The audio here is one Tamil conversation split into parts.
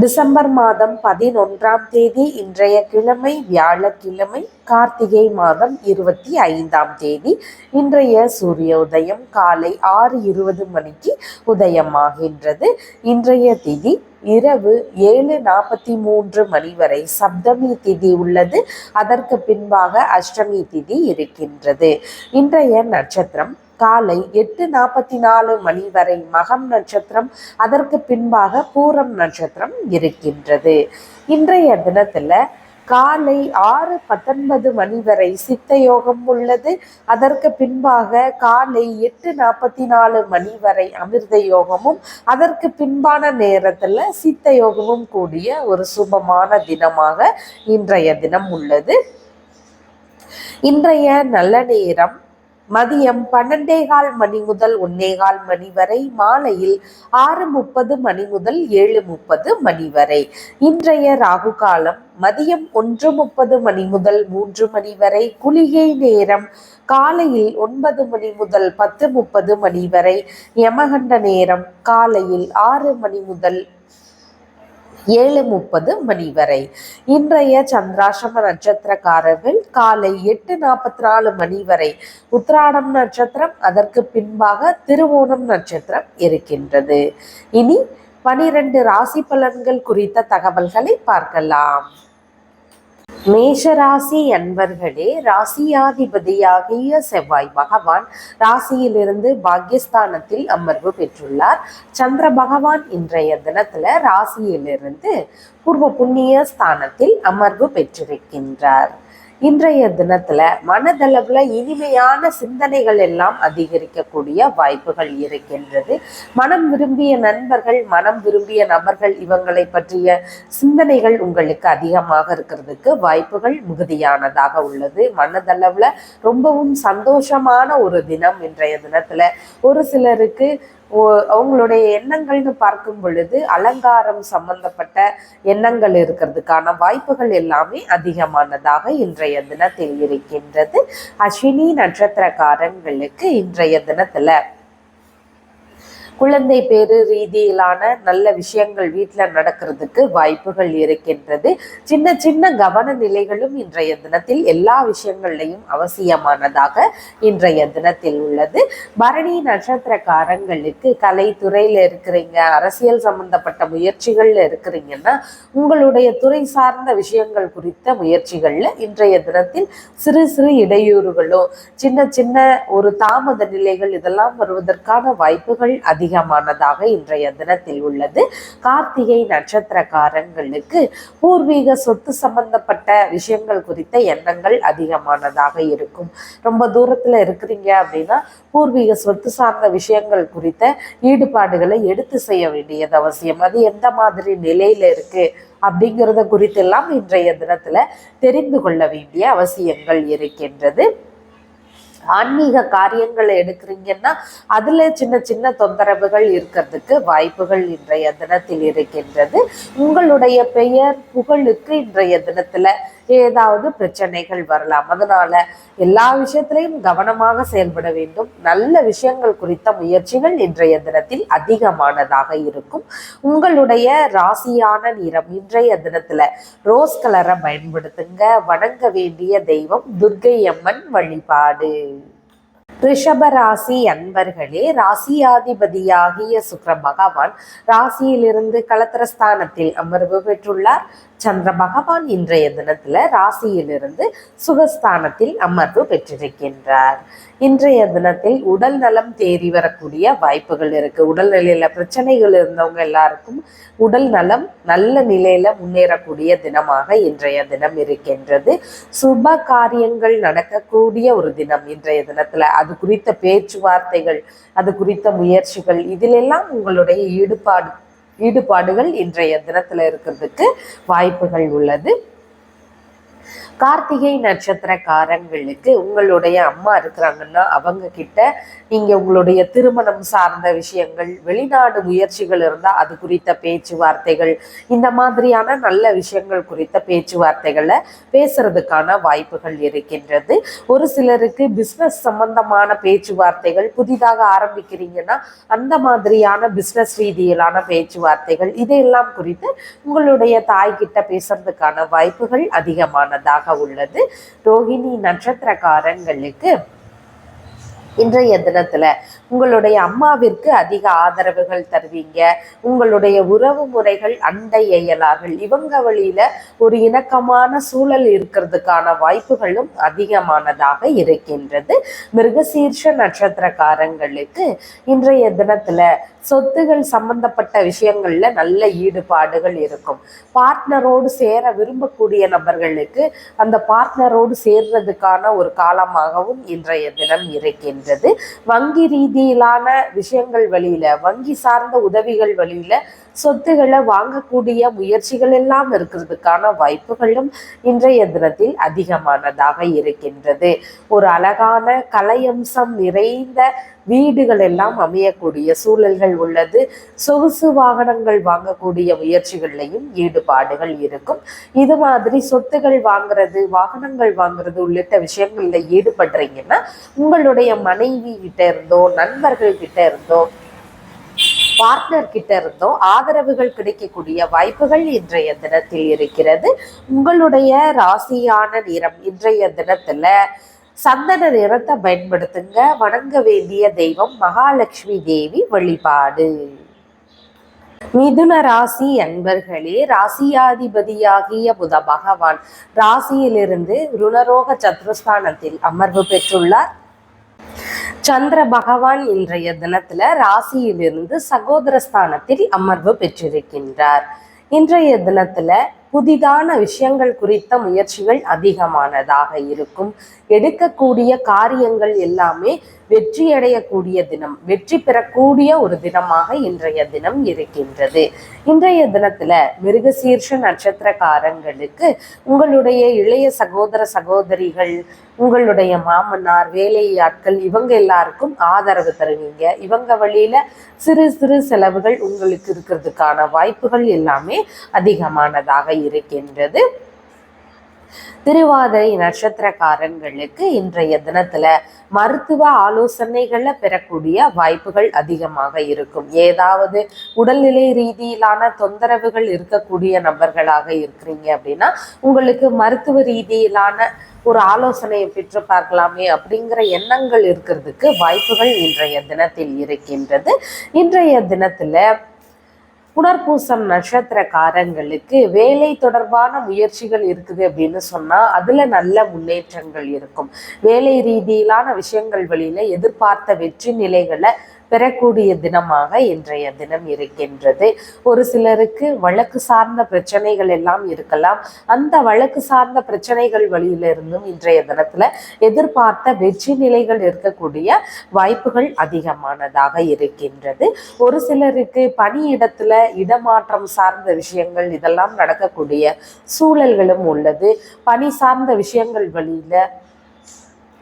டிசம்பர் மாதம் பதினொன்றாம் தேதி இன்றைய கிழமை வியாழக்கிழமை கார்த்திகை மாதம் இருபத்தி ஐந்தாம் தேதி இன்றைய சூரிய உதயம் காலை ஆறு இருபது மணிக்கு உதயமாகின்றது. இன்றைய திதி இரவு ஏழு நாற்பத்தி மூன்று மணி வரை சப்தமி திதி உள்ளது. அதற்கு பின்பாக அஷ்டமி திதி இருக்கின்றது. இன்றைய நட்சத்திரம் காலை எட்டு நாற்பத்தி நாலு மணி வரை மகம் நட்சத்திரம் அதற்கு பின்பாக பூரம் நட்சத்திரம் இருக்கின்றது. இன்றைய தினத்துல காலை ஆறு பத்தொன்பது மணி வரை சித்த யோகம் உள்ளது. அதற்கு பின்பாக காலை எட்டு நாற்பத்தி நாலு மணி வரை அமிர்த யோகமும் அதற்கு பின்பான நேரத்தில் சித்த யோகமும் கூடிய ஒரு சுபமான தினமாக இன்றைய தினம் உள்ளது. இன்றைய நல்ல நேரம் மதியம் பன்னெண்டே கால் மணி முதல் ஒன்னே கால் மணி வரை மாலையில் ஆறு முப்பது மணி முதல் ஏழு முப்பது மணி வரை. இன்றைய ராகு காலம் மதியம் ஒன்று முப்பது மணி முதல் மூன்று மணி வரை. குளிகை நேரம் காலையில் ஒன்பது மணி முதல் பத்து முப்பது மணி வரை. யமகண்ட நேரம் காலையில் ஆறு மணி முதல் ஏழு முப்பது மணி வரை இன்றைய சந்திராசிரம நட்சத்திரக்காரர்கள் காலை எட்டு நாற்பத்தி நாலு மணி வரை உத்ராடம் நட்சத்திரம் அதற்கு பின்பாக திருவோணம் நட்சத்திரம் இருக்கின்றது. இனி பனிரெண்டு ராசி பலன்கள் குறித்த தகவல்களை பார்க்கலாம். மேஷராசி அன்பர்களே ராசியாதிபதியாகிய செவ்வாய் பகவான் ராசியிலிருந்து பாக்யஸ்தானத்தில் அமர்வு பெற்றுள்ளார். சந்திர பகவான் இன்றைய தினத்துல ராசியிலிருந்து பூர்வ புண்ணிய ஸ்தானத்தில் அமர்வு பெற்றிருக்கின்றார். இன்றைய தினத்துல மனதளவுல இனிமையான சிந்தனைகள் எல்லாம் அதிகரிக்கக்கூடிய வாய்ப்புகள் இருக்கின்றது. மனம் விரும்பிய நண்பர்கள் மனம் விரும்பிய நபர்கள் இவங்களை பற்றிய சிந்தனைகள் உங்களுக்கு அதிகமாக இருக்கிறதுக்கு வாய்ப்புகள் மிகுதியானதாக உள்ளது. மனதளவுல ரொம்பவும் சந்தோஷமான ஒரு தினம் இன்றைய தினத்துல. ஒரு சிலருக்கு அவங்களுடைய எண்ணங்கள்னு பார்க்கும் பொழுது அலங்காரம் சம்பந்தப்பட்ட எண்ணங்கள் இருக்கிறதுக்கான வாய்ப்புகள் எல்லாமே அதிகமானதாக இன்றைய தினத்தில் இருக்கின்றது. அஸ்வினி நட்சத்திரக்காரங்களுக்கு இன்றைய தினத்துல குழந்தை பேரு ரீதியிலான நல்ல விஷயங்கள் வீட்டில் நடக்கிறதுக்கு வாய்ப்புகள் இருக்கின்றது. சின்ன சின்ன கவன நிலைகளும் இன்றைய தினத்தில் எல்லா விஷயங்கள்லையும் அவசியமானதாக இன்றைய தினத்தில் உள்ளது. பரணி நட்சத்திரக்காரங்களுக்கு கலைத்துறையில் இருக்கிறீங்க அரசியல் சம்பந்தப்பட்ட முயற்சிகள்ல இருக்கிறீங்கன்னா உங்களுடைய துறை சார்ந்த விஷயங்கள் குறித்த முயற்சிகள்ல இன்றைய தினத்தில் சிறு சிறு இடையூறுகளோ சின்ன சின்ன ஒரு தாமத நிலைகள் இதெல்லாம் வருவதற்கான வாய்ப்புகள் அதிகம் அதிகமானதாக இன்றைய தினத்தில் உள்ளது. கார்த்திகை நட்சத்திரக்காரங்களுக்கு பூர்வீக சொத்து சம்பந்தப்பட்ட விஷயங்கள் குறித்த எண்ணங்கள் அதிகமானதாக இருக்கும். ரொம்ப தூரத்தில் இருக்கிறீங்க அப்படின்னா பூர்வீக சொத்து சார்ந்த விஷயங்கள் குறித்த ஈடுபாடுகளை எடுத்து செய்ய வேண்டியது அவசியம். அது எந்த மாதிரி நிலையில இருக்கு அப்படிங்கிறத குறித்தெல்லாம் இன்றைய தினத்துல தெரிந்து கொள்ள வேண்டிய அவசியங்கள் இருக்கின்றது. ஆன்மீக காரியங்களை எடுக்கிறீங்கன்னா அதுல சின்ன சின்ன தொந்தரவுகள் இருக்கிறதுக்கு வாய்ப்புகள் இன்றைய தினத்தில் இருக்கின்றது. உங்களுடைய பெயர் புகழுக்கு இன்றைய தினத்துல ஏதாவது பிரச்சனைகள் வரலாம். அதனால எல்லா விஷயத்திலையும் கவனமாக செயல்பட வேண்டும். நல்ல விஷயங்கள் குறித்த முயற்சிகள் இன்றைய தினத்தில் அதிகமானதாக இருக்கும். உங்களுடைய ராசியான நிறம் இன்றைய தினத்துல ரோஸ் கலரை பயன்படுத்துங்க. வணங்க வேண்டிய தெய்வம் துர்கை அம்மன் வழிபாடு. ரிஷபராசி அன்பர்களே ராசியாதிபதியாகிய சுக்கர பகவான் ராசியிலிருந்து கலத்திரஸ்தானத்தில் அமர்வு பெற்றுள்ளார். சந்திர பகவான் இன்றைய தினத்துல ராசியிலிருந்து சுகஸ்தானத்தில் அமர்வு பெற்றிருக்கின்றார். இன்றைய தினத்தில் உடல் நலம் தேறி வரக்கூடிய வாய்ப்புகள் இருக்கு. உடல் நிலையில பிரச்சனைகள் இருந்தவங்க எல்லாருக்கும் உடல் நலம் நல்ல நிலையில முன்னேறக்கூடிய தினமாக இன்றைய தினம் இருக்கின்றது. சுப காரியங்கள் நடக்கக்கூடிய ஒரு தினம் இன்றைய தினத்துல. அது குறித்த பேச்சுவார்த்தைகள் அது குறித்த முயற்சிகள் இதிலெல்லாம் உங்களுடைய ஈடுபாடு ஈடுபாடுகள் இன்றைய தினத்துல இருக்கிறதுக்கு வாய்ப்புகள் உள்ளது. கார்த்திகை நட்சத்திரக்காரங்களுக்கு உங்களுடைய அம்மா இருக்கிறாங்கன்னா அவங்க கிட்ட நீங்க உங்களுடைய திருமணம் சார்ந்த விஷயங்கள் வெளிநாடு முயற்சிகள் இருந்தால் அது குறித்த பேச்சுவார்த்தைகள் இந்த மாதிரியான நல்ல விஷயங்கள் குறித்த பேச்சுவார்த்தைகளை பேசுறதுக்கான வாய்ப்புகள் இருக்கின்றது. ஒரு சிலருக்கு பிஸ்னஸ் சம்பந்தமான பேச்சுவார்த்தைகள் புதிதாக ஆரம்பிக்கிறீங்கன்னா அந்த மாதிரியான பிஸ்னஸ் ரீதியிலான பேச்சுவார்த்தைகள் இதையெல்லாம் குறித்து உங்களுடைய தாய்கிட்ட பேசுறதுக்கான வாய்ப்புகள் அதிகமானதாக உள்ளது. ரோஹிணி நட்சத்திரக்காரங்களுக்கு இன்றைய தினத்துல உங்களுடைய அம்மாவிற்கு அதிக ஆதரவுகள் தருவீங்க. உங்களுடைய உறவு முறைகள் அண்டை இயலார்கள் இவங்க வழியில ஒரு இணக்கமான சூழல் இருக்கிறதுக்கான வாய்ப்புகளும் அதிகமானதாக இருக்கின்றது. மிருகசீர்ஷ நட்சத்திரக்காரங்களுக்கு இன்றைய தினத்துல சொத்துகள் சம்பந்தப்பட்ட விஷயங்கள்ல நல்ல ஈடுபாடுகள் இருக்கும். பார்ட்னரோடு சேர விரும்பக்கூடிய நபர்களுக்கு அந்த பார்ட்னரோடு சேர்றதுக்கான ஒரு காலமாகவும் இன்றைய தினம் இருக்கின்றது. வங்கி ரீதி ரீதியிலான விஷயங்கள் வழியில வங்கி சார்ந்த உதவிகள் வழியில சொத்துக்களை வாங்கக்கூடிய முயற்சிகள் எல்லாம் இருக்கிறதுக்கான வாய்ப்புகளும் இன்றைய தினத்தில் அதிகமானதாக இருக்கின்றது. ஒரு அழகான கலையம்சம் நிறைந்த வீடுகள் எல்லாம் அமையக்கூடிய சூழல்கள் உள்ளது. சொகுசு வாகனங்கள் வாங்கக்கூடிய முயற்சிகள்லையும் ஈடுபாடுகள் இருக்கும். இது மாதிரி சொத்துகள் வாங்குறது வாகனங்கள் வாங்குறது உள்ளிட்ட விஷயங்கள்ல ஈடுபடுறீங்கன்னா உங்களுடைய மனைவி கிட்ட இருந்தோ நண்பர்கள் கிட்ட இருந்தோ பார்ட்னர் கிட்ட இருந்தோ ஆதரவுகள் கிடைக்கக்கூடிய வாய்ப்புகள் இன்றைய தினத்தில் இருக்கிறது. உங்களுடைய ராசியான நிறம் இன்றைய தினத்துல சந்தன நிறத்தை பயன்படுத்துங்க. வணங்க வேண்டிய தெய்வம் மகாலட்சுமி தேவி வழிபாடு. மிதுன ராசி அன்பர்களே ராசியாதிபதியாகிய புத பகவான் ராசியிலிருந்து ருணரோக சத்ருஸ்தானத்தில் அமர்வு பெற்றுள்ளார். சந்திர பகவான் இன்றைய தினத்துல ராசியிலிருந்து சகோதரஸ்தானத்தில் அமர்வு பெற்றிருக்கின்றார். இன்றைய தினத்துல புதிதான விஷயங்கள் குறித்த முயற்சிகள் அதிகமானதாக இருக்கும். எடுக்கக்கூடிய காரியங்கள் எல்லாமே வெற்றியடையக்கூடிய தினம் வெற்றி பெறக்கூடிய ஒரு தினமாக இன்றைய தினம் இருக்கின்றது. இன்றைய தினத்துல மிருகசீர்ஷ நட்சத்திரக்காரங்களுக்கு உங்களுடைய இளைய சகோதர சகோதரிகள் உங்களுடைய மாமனார் வேலையாட்கள் இவங்க எல்லாருக்கும் ஆதரவு தருவீங்க. இவங்க வழியில சிறு சிறு செலவுகள் உங்களுக்கு இருக்கிறதுக்கான வாய்ப்புகள் எல்லாமே அதிகமானதாக இருக்கின்றது. திருவாதை நட்சத்திரக்காரங்களுக்கு இன்றைய தினத்துல மருத்துவ ஆலோசனைகளை பெறக்கூடிய வாய்ப்புகள் அதிகமாக இருக்கும். ஏதாவது உடல்நிலை ரீதியிலான தொந்தரவுகள் இருக்கக்கூடிய நபர்களாக இருக்கிறீங்க அப்படின்னா உங்களுக்கு மருத்துவ ரீதியிலான ஒரு ஆலோசனையை பெற்று பார்க்கலாமே அப்படிங்கிற எண்ணங்கள் இருக்கிறதுக்கு வாய்ப்புகள் இன்றைய தினத்தில் இருக்கின்றது. இன்றைய தினத்துல புனர்பூசம் நட்சத்திரக்காரங்களுக்கு வேலை தொடர்பான முயற்சிகள் இருக்குது அப்படின்னு சொன்னா அதுல நல்ல முன்னேற்றங்கள் இருக்கும். வேலை ரீதியிலான விஷயங்கள் வழியில எதிர்பார்த்த வெற்றி நிலைகளை பெறக்கூடிய தினமாக இன்றைய தினம் இருக்கின்றது. ஒரு சிலருக்கு வழக்கு சார்ந்த பிரச்சனைகள் எல்லாம் இருக்கலாம். அந்த வழக்கு சார்ந்த பிரச்சனைகள் வழியிலிருந்தும் இன்றைய தினத்துல எதிர்பார்த்த வெற்றி நிலைகள் இருக்கக்கூடிய வாய்ப்புகள் அதிகமானதாக இருக்கின்றது. ஒரு சிலருக்கு பணியிடத்துல இடமாற்றம் சார்ந்த விஷயங்கள் இதெல்லாம் நடக்கக்கூடிய சூழல்களும் உள்ளது. பணி சார்ந்த விஷயங்கள் வழியில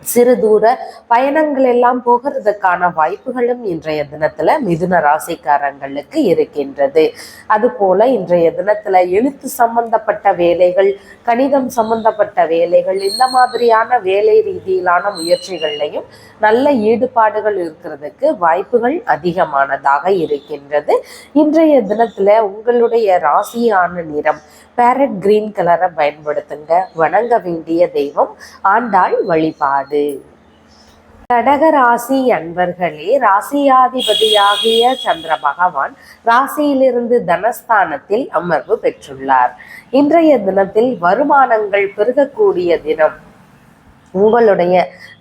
சிறு தூர பயணங்கள் எல்லாம் போகிறதுக்கான வாய்ப்புகளும் இன்றைய தினத்துல மிதுன ராசிக்காரங்களுக்கு இருக்கின்றது. அதுபோல இன்றைய தினத்துல எழுத்து சம்பந்தப்பட்ட வேலைகள் கணிதம் சம்பந்தப்பட்ட வேலைகள் இந்த மாதிரியான வேலை ரீதியிலான முயற்சிகள்லையும் நல்ல ஈடுபாடுகள் இருக்கிறதுக்கு வாய்ப்புகள் அதிகமானதாக இருக்கின்றது. இன்றைய தினத்துல உங்களுடைய ராசியான நிறம் பேரட் கிரீன் கலரை பயன்படுத்துங்க. வணங்க வேண்டிய தெய்வம் ஆண்டாள் வழிபாடு. கடக ராசி அன்பர்களே ராசியாதிபதியாகிய சந்திர பகவான் ராசியிலிருந்து தனஸ்தானத்தில் அமர்வு பெற்றுள்ளார். இன்றைய தினத்தில் வருமானங்கள் பெருகக்கூடிய தினம். உங்களுடைய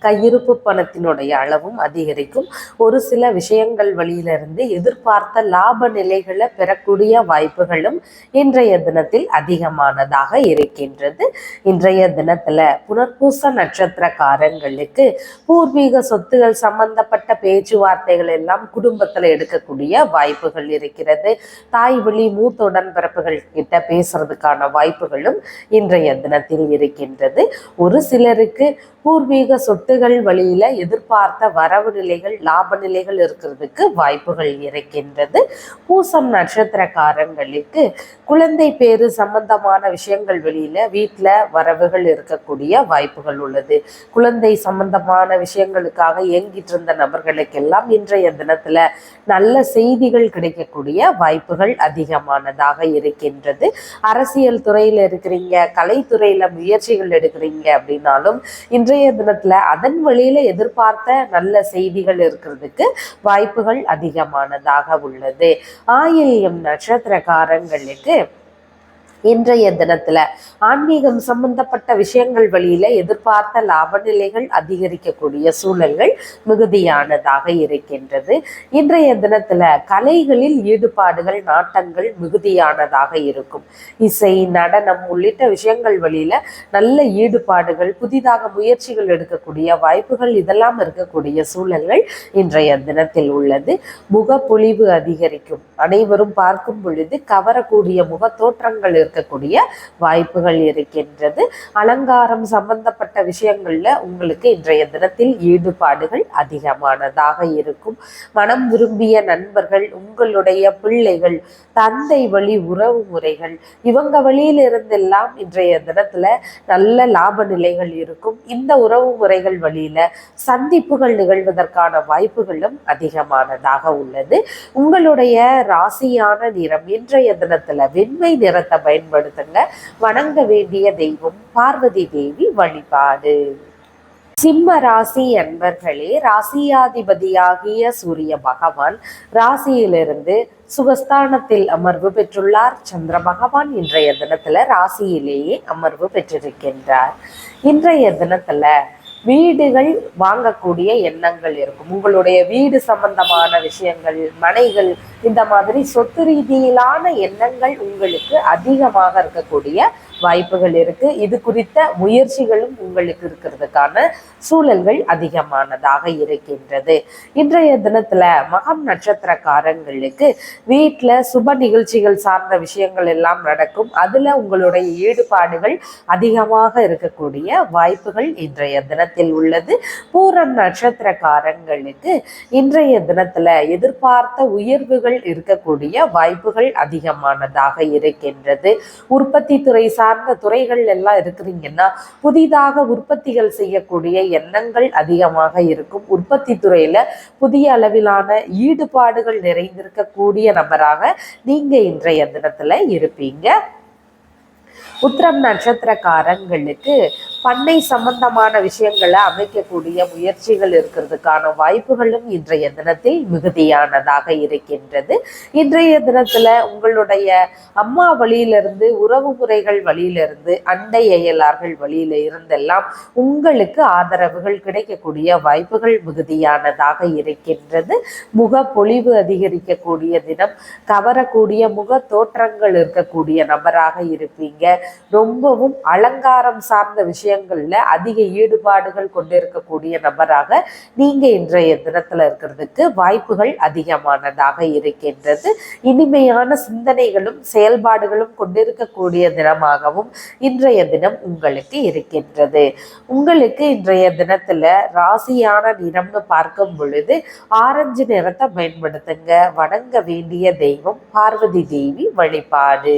கையிருப்பு பணத்தினுடைய அளவும் அதிகரிக்கும். ஒரு சில விஷயங்கள் வழியிலிருந்து எதிர்பார்த்த லாப நிலைகளை பெறக்கூடிய வாய்ப்புகளும் இன்றைய தினத்தில் அதிகமானதாக இருக்கின்றது. இன்றைய தினத்துல புனர்பூச நட்சத்திரக்காரங்களுக்கு பூர்வீக சொத்துகள் சம்பந்தப்பட்ட பேச்சுவார்த்தைகள் எல்லாம் குடும்பத்துல எடுக்கக்கூடிய வாய்ப்புகள் இருக்கிறது. தாய் வழி மூத்த உடன்பிறப்புகள் கிட்ட பேசுறதுக்கான வாய்ப்புகளும் இன்றைய தினத்தில் இருக்கின்றது. ஒரு சிலருக்கு பூர்வீக சொத்து சொத்துகள் வழியில எதிர்பார்த்த வரவு நிலைகள் லாப நிலைகள் இருக்கிறதுக்கு வாய்ப்புகள் இருக்கின்றது. பூசம் நட்சத்திரக்காரங்களுக்கு குழந்தை பேரு சம்பந்தமான விஷயங்கள் வெளியில வீட்டில் வரவுகள் இருக்கக்கூடிய வாய்ப்புகள் உள்ளது. குழந்தை சம்பந்தமான விஷயங்களுக்காக இயங்கிட்டு இருந்த நபர்களுக்கெல்லாம் இன்றைய தினத்துல நல்ல செய்திகள் கிடைக்கக்கூடிய வாய்ப்புகள் அதிகமானதாக இருக்கின்றது. அரசியல் துறையில இருக்கிறீங்க கலைத்துறையில முயற்சிகள் எடுக்கிறீங்க அப்படின்னாலும் இன்றைய தினத்துல அதன் வழியில எதிர்பார்த்த நல்ல செய்திகள் இருக்கிறதுக்கு வாய்ப்புகள் அதிகமானதாக உள்ளது. ஆயில்யம் நட்சத்திரக்காரங்களுக்கு இன்றைய தினத்துல ஆன்மீகம் சம்பந்தப்பட்ட விஷயங்கள் வழியில எதிர்பார்த்த லாப நிலைகள் அதிகரிக்கக்கூடிய சூழல்கள் மிகுதியானதாக இருக்கின்றது. இன்றைய தினத்துல கலைகளில் ஈடுபாடுகள் நாட்டங்கள் மிகுதியானதாக இருக்கும். இசை நடனம் உள்ளிட்ட விஷயங்கள் வழியில நல்ல ஈடுபாடுகள் புதிதாக முயற்சிகள் எடுக்கக்கூடிய வாய்ப்புகள் இதெல்லாம் இருக்கக்கூடிய சூழல்கள் இன்றைய தினத்தில் உள்ளது. முகப்பொழிவு அதிகரிக்கும். அனைவரும் பார்க்கும் பொழுது கவரக்கூடிய முக தோற்றங்கள் இருக்கக்கூடிய வாய்ப்புகள் இருக்கின்றது. அலங்காரம் சம்பந்தப்பட்ட விஷயங்கள்ல உங்களுக்கு இன்றைய தினத்தில் ஈடுபாடுகள் அதிகமானதாக இருக்கும். மனம் விரும்பிய நண்பர்கள் உங்களுடைய பிள்ளைகள் தந்தை வழி உறவு முறைகள் இவங்க வழியில இருந்தெல்லாம் இன்றைய தினத்துல நல்ல லாப நிலைகள் இருக்கும். இந்த உறவு முறைகள் வழியில சந்திப்புகள் நிகழ்வதற்கான வாய்ப்புகளும் அதிகமானதாக உள்ளது. உங்களுடைய ராசியான நிறம் இன்றைய தினத்துல வெண்மை நிறத்தை பயன்படுத்துங்க. வணங்க வேண்டிய தெய்வம் பார்வதி தேவி வழிபாடு. சிம்ம ராசி அன்பர்களே ராசியாதிபதியாகிய சூரிய பகவான் ராசியிலிருந்து சுகஸ்தானத்தில் அமர்வு பெற்றுள்ளார். சந்திர பகவான் இன்றைய தினத்துல ராசியிலேயே அமர்வு பெற்றிருக்கின்றார். இன்றைய தினத்துல வீடுகள் வாங்கக்கூடிய எண்ணங்கள் இருக்கும். உங்களுடைய வீடு சம்பந்தமான விஷயங்கள் மனைகள் இந்த மாதிரி சொத்து ரீதியிலான எண்ணங்கள் உங்களுக்கு அதிகமாக இருக்கக்கூடிய வாய்ப்புகள் இருக்கு. இது குறித்த முயற்சிகளும் உங்களுக்கு இருக்கிறதுக்கான சூழல்கள் அதிகமானதாக இருக்கின்றது. இன்றைய தினத்துல மகம் நட்சத்திரக்காரங்களுக்கு வீட்டில் சுப நிகழ்ச்சிகள் சார்ந்த விஷயங்கள் எல்லாம் நடக்கும். அதுல உங்களுடைய ஈடுபாடுகள் அதிகமாக இருக்கக்கூடிய வாய்ப்புகள் இன்றைய தினத்தில் உள்ளது. பூரம் நட்சத்திரக்காரங்களுக்கு இன்றைய தினத்துல எதிர்பார்த்த உயர்வுகள் இருக்கக்கூடிய வாய்ப்புகள் அதிகமானதாக இருக்கின்றது. உற்பத்தி துறை சார்ந்த துறைகள் எல்லாம் இருக்கிறீங்கன்னா புதிதாக உற்பத்திகள் செய்யக்கூடிய எண்ணங்கள் அதிகமாக இருக்கும். உற்பத்தி துறையில புதிய அளவிலான ஈடுபாடுகள் நிறைந்திருக்கக்கூடிய நபராக நீங்க இன்றைய தினத்துல இருப்பீங்க. உத்திரம் நட்சத்திரக்காரங்களுக்கு பண்ணை சம்பந்தமான விஷயங்களை அமைக்கக்கூடிய முயற்சிகள் இருக்கிறதுக்கான வாய்ப்புகளும் இன்றைய தினத்தில் மிகுதியானதாக இருக்கின்றது. இன்றைய தினத்துல உங்களுடைய அம்மா வழியிலிருந்து உறவு முறைகள் வழியிலிருந்து அண்டை அயலார்கள் வழியில இருந்தெல்லாம் உங்களுக்கு ஆதரவுகள் கிடைக்கக்கூடிய வாய்ப்புகள் மிகுதியானதாக இருக்கின்றது. முக பொலிவு அதிகரிக்கக்கூடிய தினம் கவரக்கூடிய முக தோற்றங்கள் இருக்கக்கூடிய நபராக இருப்பீங்க. ரொம்பவும் அலங்காரம் சார்ந்த விஷயங்கள்ல அதிக ஈடுபாடுகள் கொண்டிருக்கக்கூடிய நபராக நீங்க இன்றைய தினத்துல இருக்கிறதுக்கு வாய்ப்புகள் அதிகமானதாக இருக்கின்றது. இனிமையான சிந்தனைகளும் செயல்பாடுகளும் கொண்டிருக்கக்கூடிய தினமாகவும் இன்றைய தினம் உங்களுக்கு இருக்கின்றது. உங்களுக்கு இன்றைய தினத்துல ராசியான நிறம்னு பார்க்கும் பொழுது ஆரஞ்சு நிறத்தை பயன்படுத்துங்க. வணங்க வேண்டிய தெய்வம் பார்வதி தேவி வழிபாடு.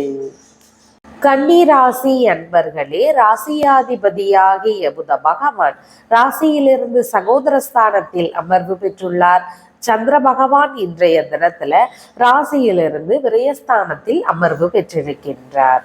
கன்னிராசி அன்பர்களே ராசியாதிபதியாகிய புத பகவான் ராசியிலிருந்து சகோதரஸ்தானத்தில் அமர்வு பெற்றுள்ளார். சந்திர பகவான் இன்றைய தினத்துல ராசியிலிருந்து விரயஸ்தானத்தில் அமர்வு பெற்றிருக்கின்றார்.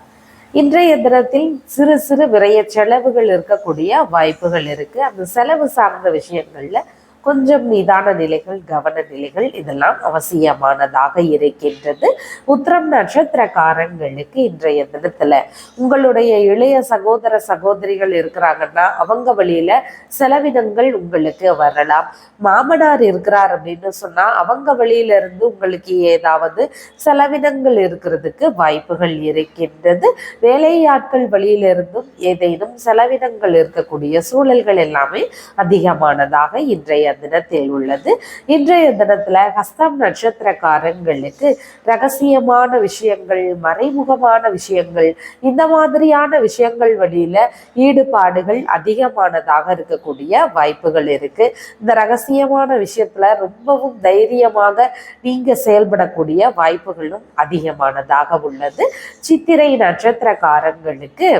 இன்றைய தினத்தில் சிறு சிறு விரய செலவுகள் இருக்கக்கூடிய வாய்ப்புகள் இருக்கு. அந்த செலவு சார்ந்த விஷயங்கள்ல கொஞ்சம் நிதான நிலைகள் கவன நிலைகள் இதெல்லாம் அவசியமானதாக இருக்கின்றது. உத்திரம் நட்சத்திரக்காரங்களுக்கு இன்றைய தினத்துல உங்களுடைய இளைய சகோதர சகோதரிகள் இருக்கிறாங்கன்னா அவங்க வழியில செலவினங்கள் உங்களுக்கு வரலாம். மாமனார் இருக்கிறார் அப்படின்னு சொன்னா அவங்க வழியில இருந்து உங்களுக்கு ஏதாவது செலவினங்கள் இருக்கிறதுக்கு வாய்ப்புகள் இருக்கின்றது. வேலையாட்கள் வழியிலிருந்தும் ஏதேனும் செலவினங்கள் இருக்கக்கூடிய சூழல்கள் எல்லாமே அதிகமானதாக இன்றைய தினத்தில் உள்ளது. இன்றைய தினத்துல ஹஸ்தம் நட்சத்திரக்காரங்களுக்கு ரகசியமான விஷயங்கள் மறைமுகமான விஷயங்கள் இந்த மாதிரியான விஷயங்கள் வழியில ஈடுபாடுகள் அதிகமானதாக இருக்கக்கூடிய வாய்ப்புகள் இருக்கு. இந்த ரகசியமான விஷயத்துல ரொம்பவும் தைரியமாக நீங்க செயல்படக்கூடிய வாய்ப்புகளும் அதிகமானதாக உள்ளது. சித்திரை நட்சத்திரக்காரங்களுக்கு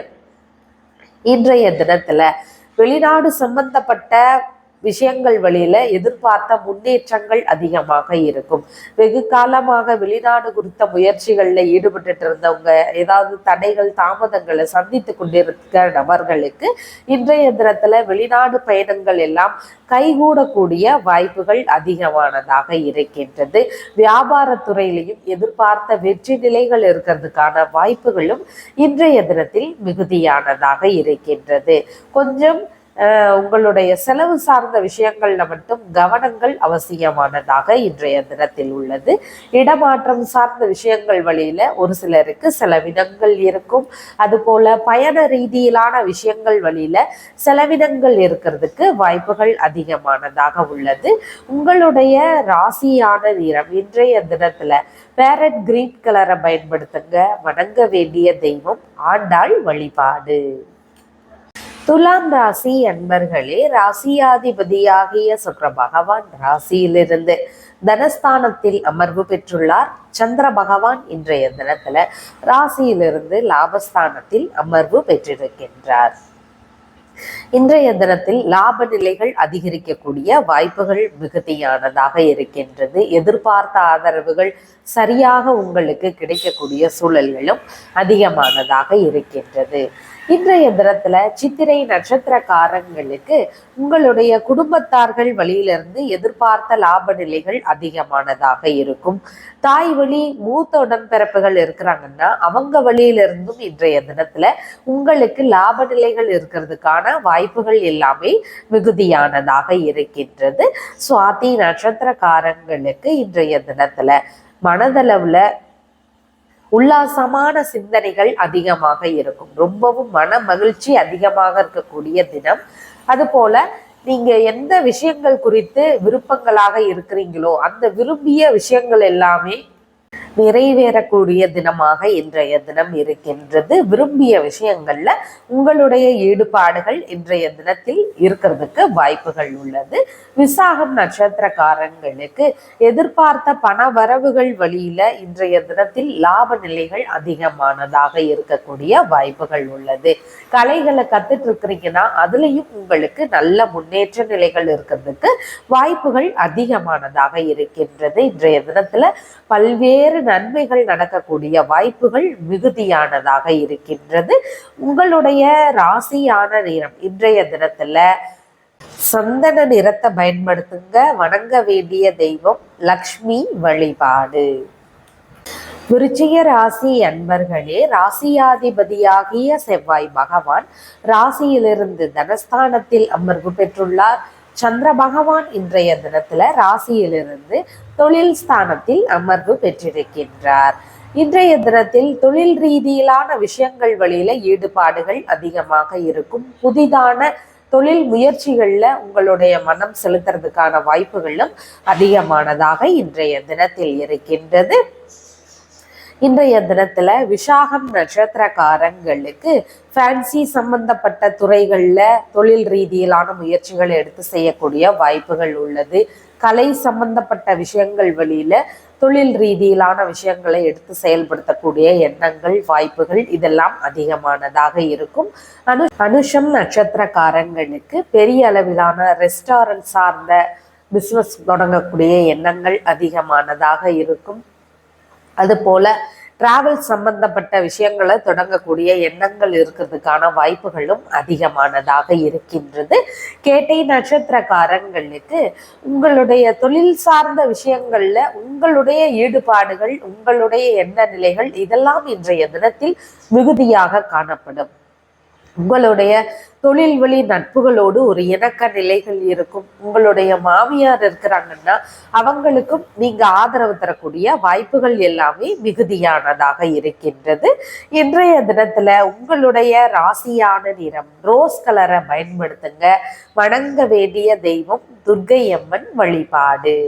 இன்றைய தினத்துல வெளிநாடு சம்பந்தப்பட்ட விஷயங்கள் வழியில எதிர்பார்த்த முன்னேற்றங்கள் அதிகமாக இருக்கும். வெகு காலமாக வெளிநாடு குறித்த முயற்சிகள்ல ஈடுபட்டுட்டு இருந்தவங்க ஏதாவது தடைகள் தாமதங்களை சந்தித்து கொண்டிருக்க நபர்களுக்கு இன்றைய தினத்துல வெளிநாடு பயணங்கள் எல்லாம் கைகூடக்கூடிய வாய்ப்புகள் அதிகமானதாக இருக்கின்றது. வியாபாரத்துறையிலையும் எதிர்பார்த்த வெற்றி நிலைகள் இருக்கிறதுக்கான வாய்ப்புகளும் இன்றைய தினத்தில் மிகுதியானதாக இருக்கின்றது. கொஞ்சம் உங்களுடைய செலவு சார்ந்த விஷயங்கள்ல மட்டும் கவனங்கள் அவசியமானதாக இன்றைய தினத்தில் உள்ளது. இடமாற்றம் சார்ந்த விஷயங்கள் வழியில ஒரு சிலருக்கு செலவினங்கள் இருக்கும். அதுபோல பயண ரீதியிலான விஷயங்கள் வழியில செலவினங்கள் இருக்கிறதுக்கு வாய்ப்புகள் அதிகமானதாக உள்ளது. உங்களுடைய ராசியான நிறம் இன்றைய தினத்துல பேரட் கிரீன் கலரை பயன்படுத்துங்க. வணங்க வேண்டிய தெய்வம் ஆண்டாள் வழிபாடு. துலாம் ராசி அன்பர்களே ராசியாதிபதியாகிய சுக்கர பகவான் ராசியிலிருந்து தனஸ்தானத்தில் அமர்வு பெற்றுள்ளார். சந்திர பகவான் இன்றைய தினத்துல ராசியிலிருந்து லாபஸ்தானத்தில் அமர்வு பெற்றிருக்கின்றார். இன்றைய தினத்தில் லாப நிலைகள் அதிகரிக்கக்கூடிய வாய்ப்புகள் மிகுதியானதாக இருக்கின்றது. எதிர்பார்த்த ஆதரவுகள் சரியாக உங்களுக்கு கிடைக்கக்கூடிய சூழல்களும் அதிகமானதாக இருக்கின்றது. இன்றைய தினத்துல சித்திரை நட்சத்திரக்காரங்களுக்கு உங்களுடைய குடும்பத்தார்கள் வழியிலிருந்து எதிர்பார்த்த லாப நிலைகள் அதிகமானதாக இருக்கும். தாய் வழி மூத்த உடன்பிறப்புகள் இருக்கிறாங்கன்னா அவங்க வழியிலிருந்தும் இன்றைய தினத்துல உங்களுக்கு லாப நிலைகள் இருக்கிறதுக்கான வாய்ப்புகள் எல்லாமே மிகுதியானதாக இருக்கின்றது. சுவாதி நட்சத்திரக்காரங்களுக்கு இன்றைய தினத்துல மனதளவுல உல்லாசமான சிந்தனைகள் அதிகமாக இருக்கும். ரொம்பவும் மன மகிழ்ச்சி அதிகமாக இருக்கக்கூடிய தினம். அதுபோல நீங்க எந்த விஷயங்கள் குறித்து விருப்பங்களாக இருக்கிறீங்களோ அந்த விரும்பிய விஷயங்கள் எல்லாமே நிறைவேறக்கூடிய தினமாக இன்றைய தினம் இருக்கின்றது. விரும்பிய விஷயங்கள்ல உங்களுடைய ஈடுபாடுகள் இன்றைய தினத்தில் இருக்கிறதுக்கு வாய்ப்புகள் உள்ளது. விசாகம் நட்சத்திரக்காரங்களுக்கு எதிர்பார்த்த பண வரவுகள் வழியில இன்றைய தினத்தில் லாப நிலைகள் அதிகமானதாக இருக்கக்கூடிய வாய்ப்புகள் உள்ளது. கலைகளை கத்துட்டு இருக்கிறீங்கன்னா அதுலயும் உங்களுக்கு நல்ல முன்னேற்ற நிலைகள் இருக்கிறதுக்கு வாய்ப்புகள் அதிகமானதாக இருக்கின்றது. இன்றைய தினத்துல பல்வேறு பல்வேறு நன்மைகள் நடக்கக்கூடிய வாய்ப்புகள் மிகுதியானதாக இருக்கின்றது. உங்களுடைய ராசியான நேரம் இன்றைய தினத்துல சந்தன நிறத்தை பயன்படுத்துங்க. வணங்க வேண்டிய தெய்வம் லக்ஷ்மி வழிபாடு. விருச்சிக ராசி அன்பர்களே ராசியாதிபதியாகிய செவ்வாய் பகவான் ராசியிலிருந்து தனஸ்தானத்தில் அமர்வு பெற்றுள்ளார். சந்திர பகவான் இன்றைய தினத்துல ராசியிலிருந்து தொழில் ஸ்தானத்தில் அமர்வு பெற்றிருக்கின்றார். இன்றைய தினத்தில் தொழில் ரீதியிலான விஷயங்கள் வழியில ஈடுபாடுகள் அதிகமாக இருக்கும். புதிதான தொழில் முயற்சிகள்ல உங்களுடைய மனம் செலுத்துறதுக்கான வாய்ப்புகளும் அதிகமானதாக இன்றைய தினத்தில் இருக்கின்றது. இன்றைய தினத்துல விசாகம் நட்சத்திரக்காரங்களுக்கு ஃபேன்சி சம்பந்தப்பட்ட துறைகளில் தொழில் ரீதியிலான முயற்சிகளை எடுத்து செய்யக்கூடிய வாய்ப்புகள் உள்ளது. கலை சம்பந்தப்பட்ட விஷயங்கள் வழியில தொழில் ரீதியிலான விஷயங்களை எடுத்து செயல்படுத்தக்கூடிய எண்ணங்கள் வாய்ப்புகள் இதெல்லாம் அதிகமானதாக இருக்கும். அனு அனுஷம் நட்சத்திரக்காரங்களுக்கு பெரிய அளவிலான ரெஸ்டாரண்ட் சார்ந்த பிஸ்னஸ் தொடங்கக்கூடிய எண்ணங்கள் அதிகமானதாக இருக்கும். அதுபோல டிராவல் சம்பந்தப்பட்ட விஷயங்களை தொடங்கக்கூடிய எண்ணங்கள் இருக்கிறதுக்கான வாய்ப்புகளும் அதிகமானதாக இருக்கின்றது. கேட்டை நட்சத்திரக்காரங்களுக்கு உங்களுடைய தொழில் சார்ந்த விஷயங்கள்ல உங்களுடைய ஈடுபாடுகள் உங்களுடைய எண்ண நிலைகள் இதெல்லாம் இன்றைய தினத்தில் மிகுதியாக காணப்படும். உங்களுடைய தொழில் வழி நட்புகளோடு ஒரு இணக்க நிலைகள் இருக்கும். உங்களுடைய மாமியார் இருக்கிறாங்கன்னா அவங்களுக்கும் நீங்க ஆதரவு தரக்கூடிய வாய்ப்புகள் எல்லாமே மிகுதியானதாக இருக்கின்றது. இன்றைய தினத்துல உங்களுடைய ராசியான நிறம் ரோஸ் கலரை பயன்படுத்துங்க. வணங்க வேண்டிய தெய்வம் துர்க்கை அம்மன் வழிபாடு.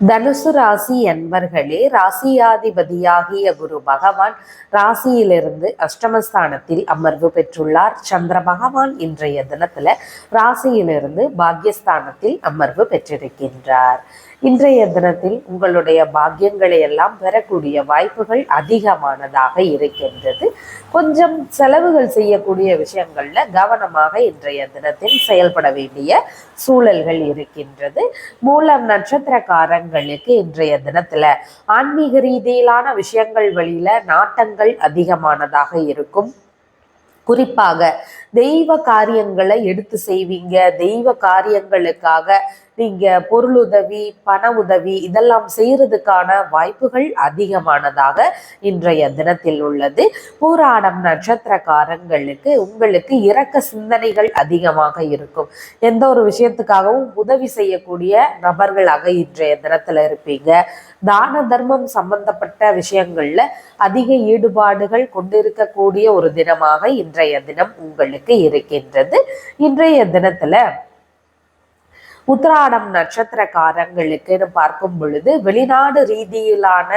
தனுசு ராசி என்பர்களே ராசியாதிபதியாகிய குரு பகவான் ராசியிலிருந்து அஷ்டமஸ்தானத்தில் அமர்வு பெற்றுள்ளார். சந்திர பகவான் இன்றைய தினத்துல ராசியிலிருந்து பாக்யஸ்தானத்தில் அமர்வு பெற்றிருக்கின்றார். இன்றைய தினத்தில் உங்களுடைய பாக்கியங்களை எல்லாம் பெறக்கூடிய வாய்ப்புகள் அதிகமானதாக இருக்கின்றது. கொஞ்சம் செலவுகள் செய்யக்கூடிய விஷயங்கள்ல கவனமாக இன்றைய தினத்தில் செயல்பட வேண்டிய சூழல்கள் இருக்கின்றது. மூலம் நட்சத்திரக்காரங்களுக்கு இன்றைய தினத்துல ஆன்மீக ரீதியிலான விஷயங்கள் வழியில நாட்டங்கள் அதிகமானதாக இருக்கும். குறிப்பாக தெய்வ காரியங்களை எடுத்து செய்வீங்க. தெய்வ காரியங்களுக்காக நீங்க பொருளுதவி பண உதவி இதெல்லாம் செய்யறதுக்கான வாய்ப்புகள் அதிகமானதாக இன்றைய தினத்தில் உள்ளது. பூராடம் நட்சத்திரக்காரங்களுக்கு உங்களுக்கு இரக்க சிந்தனைகள் அதிகமாக இருக்கும். எந்த ஒரு விஷயத்துக்காகவும் உதவி செய்யக்கூடிய நபர்களாக இன்றைய தினத்துல இருப்பீங்க. தான தர்மம் சம்பந்தப்பட்ட விஷயங்கள்ல அதிக ஈடுபாடுகள் கொண்டிருக்கக்கூடிய ஒரு தினமாக இன்றைய தினம் உங்களுக்கு இருக்கின்றது. இன்றைய தினத்துல உத்திராடம் நட்சத்திரக்காரங்களுக்குன்னு பார்க்கும் பொழுது வெளிநாடு ரீதியிலான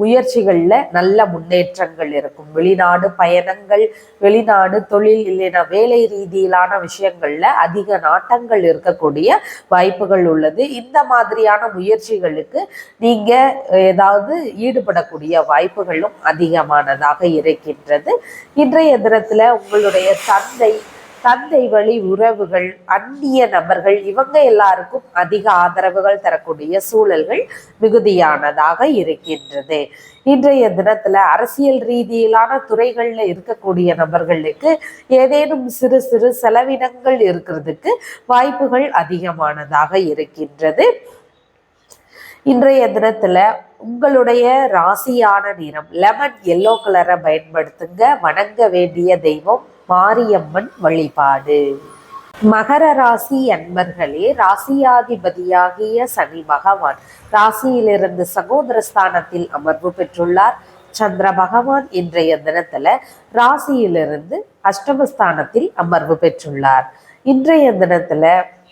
முயற்சிகளில் நல்ல முன்னேற்றங்கள் இருக்கும். வெளிநாடு பயணங்கள் வெளிநாடு தொழில் இல்லைன்னா வேலை ரீதியிலான விஷயங்களில் அதிக நாட்டங்கள் இருக்கக்கூடிய வாய்ப்புகள் உள்ளது. இந்த மாதிரியான முயற்சிகளுக்கு நீங்கள் ஏதாவது ஈடுபடக்கூடிய வாய்ப்புகளும் அதிகமானதாக இருக்கின்றது. இன்றைய தினத்தில் உங்களுடைய தந்தை தந்தை வழி உறவுகள் அந்நிய நபர்கள் இவங்க எல்லாருக்கும் அதிக ஆதரவுகள் தரக்கூடிய சூழல்கள் மிகுதியானதாக இருக்கின்றது. இன்றைய தினத்துல அரசியல் ரீதியிலான துறைகள்ல இருக்கக்கூடிய நபர்களுக்கு ஏதேனும் சிறு சிறு செலவினங்கள் இருக்கிறதுக்கு வாய்ப்புகள் அதிகமானதாக இருக்கின்றது. இன்றைய தினத்துல உங்களுடைய ராசியான நிறம் லெமன் எல்லோ கலரை பயன்படுத்துங்க. வணங்க வேண்டிய தெய்வம் மாரியம்மன் வழிபாடு. மகர ராசி அன்பர்களே ராசியாதிபதியாகிய சனி பகவான் ராசியிலிருந்து சகோதர ஸ்தானத்தில் அமர்வு பெற்றுள்ளார். சந்திர பகவான் இன்றைய தினத்துல ராசியிலிருந்து அஷ்டமஸ்தானத்தில் அமர்வு பெற்றுள்ளார். இன்றைய தினத்துல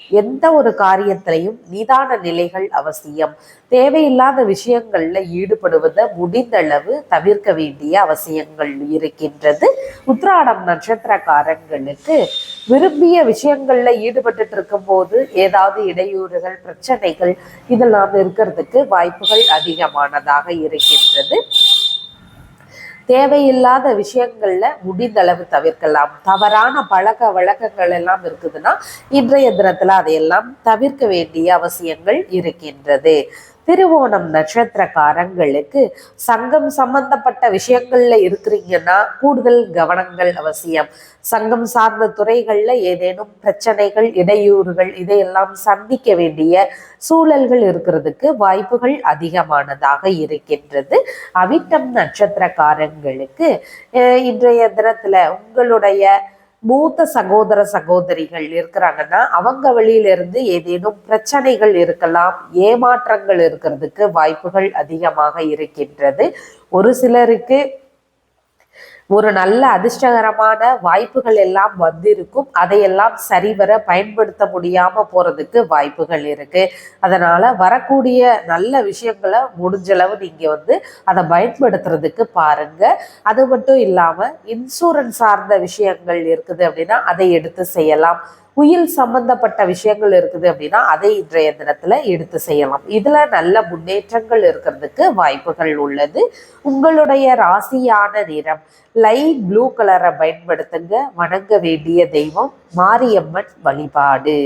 எந்த ஒரு காரியத்திலையும் நிதான நிலைகள் அவசியம். தேவையில்லாத விஷயங்கள்ல ஈடுபடுவதை முடிந்தளவு தவிர்க்க வேண்டிய அவசியங்கள் இருக்கின்றது. உத்ராடம் நட்சத்திரக்காரங்களுக்கு விரும்பிய விஷயங்கள்ல ஈடுபட்டு இருக்கும் போது ஏதாவது இடையூறுகள் பிரச்சனைகள் இதெல்லாம் இருக்கிறதுக்கு வாய்ப்புகள் அதிகமானதாக இருக்கின்றது. தேவையில்லாத விஷயங்கள்ல முடிந்தளவு தவிர்க்கலாம். தவறான பழக்க வழக்கங்கள் எல்லாம் இருக்குதுன்னா இன்றைய தினத்துல அதையெல்லாம் தவிர்க்க வேண்டிய அவசியங்கள் இருக்கின்றது. திருவோணம் நட்சத்திரக்காரங்களுக்கு சங்கம் சம்பந்தப்பட்ட விஷயங்கள்ல இருக்கிறீங்கன்னா கூடுதல் கவனங்கள் அவசியம். சங்கம் சார்ந்த துறைகள்ல ஏதேனும் பிரச்சனைகள் இடையூறுகள் இதையெல்லாம் சந்திக்க வேண்டிய சூழல்கள் இருக்கிறதுக்கு வாய்ப்புகள் அதிகமானதாக இருக்கின்றது. அவிட்டம் நட்சத்திரக்காரங்களுக்கு இன்றைய தினத்துல உங்களுடைய மூத்த சகோதர சகோதரிகள் இருக்கிறாங்கன்னா அவங்க வழியிலிருந்து ஏதேனும் பிரச்சனைகள் இருக்கலாம் ஏமாற்றங்கள் இருக்கிறதுக்கு வாய்ப்புகள் அதிகமாக இருக்கின்றது. ஒரு சிலருக்கு ஒரு நல்ல அதிர்ஷ்டகரமான வாய்ப்புகள் எல்லாம் வந்திருக்கும். அதையெல்லாம் சரிவர பயன்படுத்த முடியாம போறதுக்கு வாய்ப்புகள் இருக்கு. அதனால வரக்கூடிய நல்ல விஷயங்களை முடிஞ்சளவு நீங்க வந்து அதை பயன்படுத்துறதுக்கு பாருங்க. அது மட்டும் இல்லாம இன்சூரன்ஸ் சார்ந்த விஷயங்கள் இருக்குது அப்படின்னா அதை எடுத்து செய்யலாம். குயில் சம்பந்தப்பட்ட விஷயங்கள் இருக்குது அப்படின்னா அதை இன்றைய தினத்துல எடுத்து செய்யலாம். இதுல நல்ல முன்னேற்றங்கள் இருக்கிறதுக்கு வாய்ப்புகள் உள்ளது. உங்களுடைய ராசியான நிறம் லைட் ப்ளூ கலரை பயன்படுத்துங்க. வணங்க வேண்டிய தெய்வம் மாரியம்மன் வழிபாடு.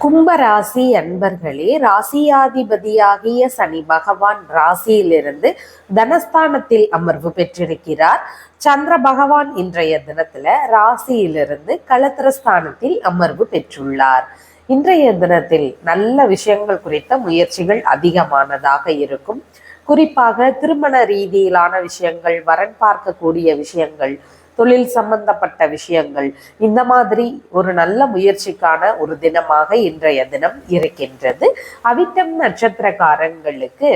கும்பராசி அன்பர்களே ராசியாதிபதியாகிய சனி பகவான் ராசியிலிருந்து தனஸ்தானத்தில் அமர்வு பெற்றிருக்கிறார். சந்திர பகவான் இன்றைய தினத்துல ராசியிலிருந்து கலத்திரஸ்தானத்தில் அமர்வு பெற்றுள்ளார். இன்றைய தினத்தில் நல்ல விஷயங்கள் குறித்த முயற்சிகள் அதிகமானதாக இருக்கும். குறிப்பாக திருமண ரீதியிலான விஷயங்கள் வரன் பார்க்கக்கூடிய விஷயங்கள் தொழில் சம்பந்தப்பட்ட விஷயங்கள். இந்த மாதிரி ஒரு நல்ல முயற்சிக்கான ஒரு தினமாக இன்றைய தினம் இருக்கின்றது. அவிட்டம் நட்சத்திரக்காரங்களுக்கு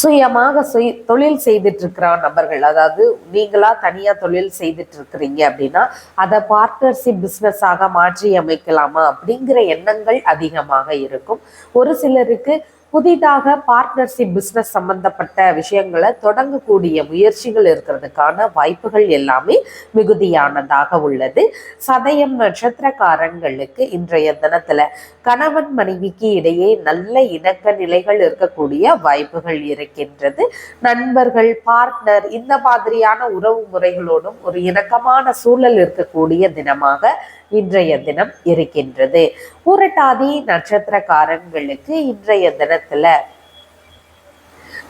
சுயமாக சுய தொழில் செய்துட்டு இருக்கிற நபர்கள் அதாவது நீங்களா தனியா தொழில் செய்துட்டு இருக்கிறீங்க அப்படின்னா அதை பார்ட்னர்ஷிப் பிஸ்னஸாக மாற்றி அமைக்கலாமா அப்படிங்கிற எண்ணங்கள் அதிகமாக இருக்கும். ஒரு சிலருக்கு புதிதாக பார்ட்னர்ஷிப் பிஸ்னஸ் சம்பந்தப்பட்ட விஷயங்களை தொடங்கக்கூடிய முயற்சிகள் இருக்கிறதுக்கான வாய்ப்புகள் எல்லாமே மிகுதியானதாக உள்ளது. சதயம் நட்சத்திரக்காரங்களுக்கு இன்றைய தினத்துல கணவன் மனைவிக்கு இடையே நல்ல இணக்க நிலைகள் இருக்கக்கூடிய வாய்ப்புகள் இருக்கின்றது. நண்பர்கள் பார்ட்னர் இந்த மாதிரியான உறவு முறைகளோடும் ஒரு இணக்கமான சூழல் இருக்கக்கூடிய தினமாக இன்றைய தினம் இருக்கின்றது. பூரட்டாதி நட்சத்திரக்காரங்களுக்கு இன்றைய தினத்துல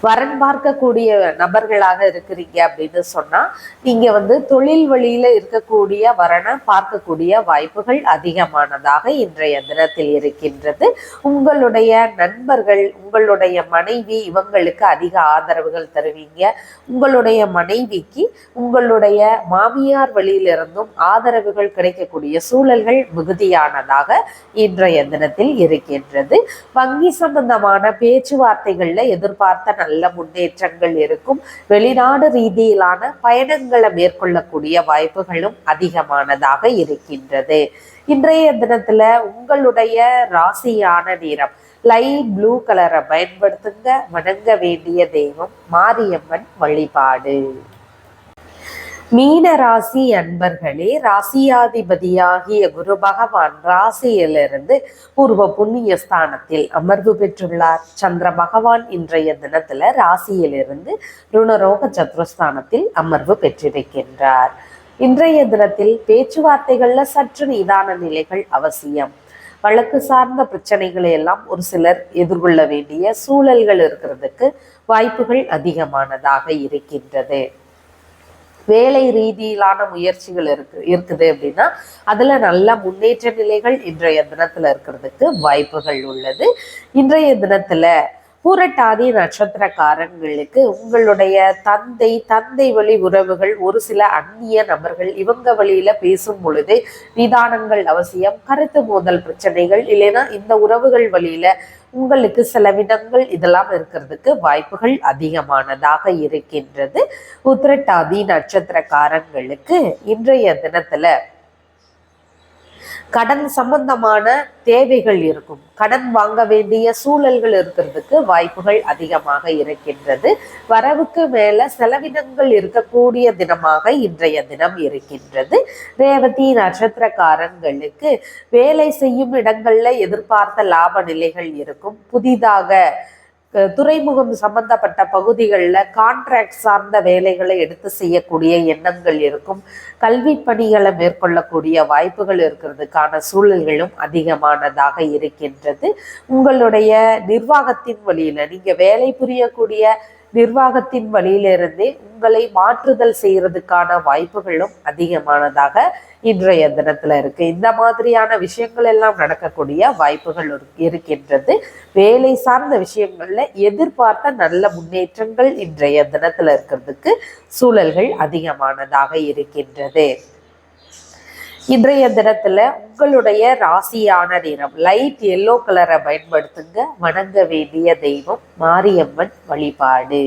வரன் பார்க்கக்கூடிய நபர்களாக இருக்கிறீங்க அப்படின்னு சொன்னா நீங்க வந்து தொழில் வழியில இருக்கக்கூடிய வரனை பார்க்கக்கூடிய வாய்ப்புகள் அதிகமானதாக இன்றைய தினத்தில் இருக்கின்றது. உங்களுடைய நண்பர்கள் உங்களுடைய மனைவி இவங்களுக்கு அதிக ஆதரவுகள் தருவீங்க. உங்களுடைய மனைவிக்கு உங்களுடைய மாமியார் வழியிலிருந்தும் ஆதரவுகள் கிடைக்கக்கூடிய சூழல்கள் மிகுதியானதாக இன்றைய தினத்தில் இருக்கின்றது. வங்கி சம்பந்தமான பேச்சுவார்த்தைகள்ல எதிர்பார்த்த நல்ல முன்னேற்றங்கள் இருக்கும். வெளிநாடு ரீதியிலான பயணங்களை மேற்கொள்ளக்கூடிய வாய்ப்புகளும் அதிகமானதாக இருக்கின்றது. இன்றைய தினத்துல உங்களுடைய ராசியான நிறம் லைட் ப்ளூ கலரை பயன்படுத்துங்க. வணங்க வேண்டிய தெய்வம் மாரியம்மன் வழிபாடு. மீன ராசி அன்பர்களே ராசியாதிபதியாகிய குரு பகவான் ராசியிலிருந்து பூர்வ புண்ணிய ஸ்தானத்தில் அமர்வு பெற்றுள்ளார். சந்திர பகவான் இன்றைய தினத்துல ராசியிலிருந்து ருணரோக சத்ருஸ்தானத்தில் அமர்வு பெற்றிருக்கின்றார். இன்றைய தினத்தில் பேச்சுவார்த்தைகள்ல சற்று நிதான நிலைகள் அவசியம். வழக்கு சார்ந்த பிரச்சனைகளை எல்லாம் ஒரு சிலர் எதிர்கொள்ள வேண்டிய சூழல்கள் இருக்கிறதுக்கு வாய்ப்புகள் அதிகமானதாக இருக்கின்றது. வேலை ரீதியிலான முயற்சிகள் இருக்கு இருக்குது அப்படின்னா அதுல நல்ல முன்னேற்ற நிலைகள் இன்றைய தினத்துல இருக்கிறதுக்கு வாய்ப்புகள் உள்ளது. இன்றைய தினத்துல பூரட்டாதி நட்சத்திரக்காரங்களுக்கு உங்களுடைய தந்தை தந்தை வழி உறவுகள் ஒரு சில அந்நிய நபர்கள் இவங்க வழியில பேசும் பொழுது நிதானங்கள் அவசியம் கருத்து மோதல் பிரச்சனைகள் இல்லைன்னா இந்த உறவுகள் வழியில உங்களுக்கு செலவினங்கள் இதெல்லாம் இருக்கிறதுக்கு வாய்ப்புகள் அதிகமானதாக இருக்கின்றது. உத்திரட்டாதி நட்சத்திரக்காரங்களுக்கு இன்றைய தினத்துல கடன் சம்பந்தமான தேவைகள் இருக்கும். கடன் வாங்க வேண்டிய சூழல்கள் இருக்கிறதுக்கு வாய்ப்புகள் அதிகமாக இருக்கின்றது. வரவுக்கு மேல செலவினங்கள் இருக்கக்கூடிய தினமாக இன்றைய தினம் இருக்கின்றது. ரேவதி நட்சத்திரக்காரங்களுக்கு வேலை செய்யும் இடங்கள்ல எதிர்பார்த்த லாப நிலைகள் இருக்கும். புதிதாக துறைமுகம் சம்பந்தப்பட்ட பகுதிகளில் கான்ட்ராக்ட் சார்ந்த வேலைகளை எடுத்து செய்யக்கூடிய எண்ணங்கள் இருக்கும். கல்வி பணிகளை மேற்கொள்ளக்கூடிய வாய்ப்புகள் இருக்கிறதுக்கான சூழல்களும் அதிகமானதாக இருக்கின்றது. உங்களுடைய நிர்வாகத்தின் வழியில் நீங்கள் வேலை புரியக்கூடிய நிர்வாகத்தின் வழியிலிருந்தே உங்களை மாற்றுதல் செய்யறதுக்கான வாய்ப்புகளும் அதிகமானதாக இன்றைய தினத்துல இருக்கு. இந்த மாதிரியான விஷயங்கள் எல்லாம் நடக்கக்கூடிய வாய்ப்புகள் இருக்கின்றது. வேலை சார்ந்த விஷயங்கள்ல எதிர்பார்த்த நல்ல முன்னேற்றங்கள் இன்றைய தினத்துல இருக்கிறதுக்கு சூழல்கள் அதிகமானதாக இருக்கின்றது. இன்றைய தினத்துல உங்களுடைய ராசியான நிறம் லைட் எல்லோ கலரை பயன்படுத்துங்க. வணங்க வேண்டிய தெய்வம் மாரியம்மன் வழிபாடு.